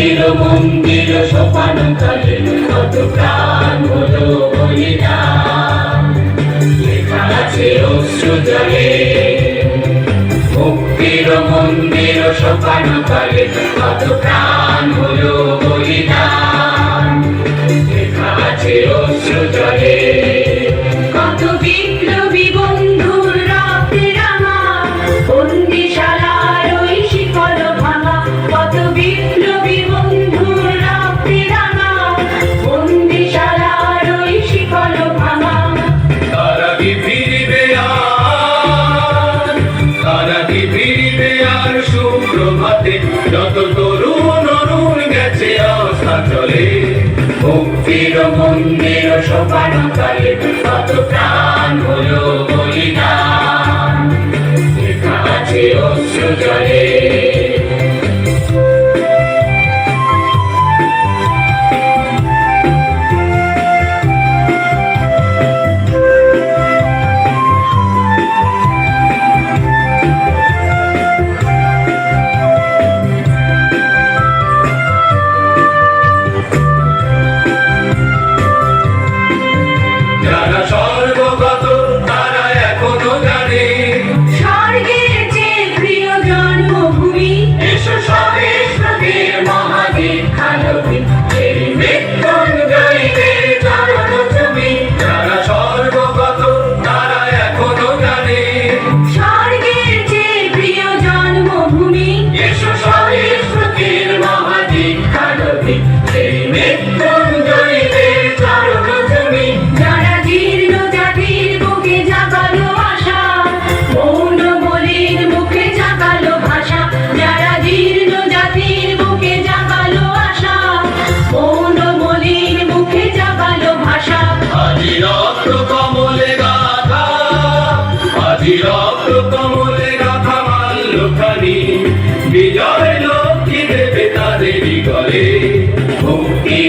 মন্দির মন্দির সোপান তলে কত প্রাণ হলো বলিদান লেখা আছে অশ্রু জলে। ভক্তির মন্দির সোপান তলে কত প্রাণ হলো পথে যত তরুণ অরুণ গেছে অসাচলে। মুক্তির মন্দির সোপান কালে কত প্রাণ হলো।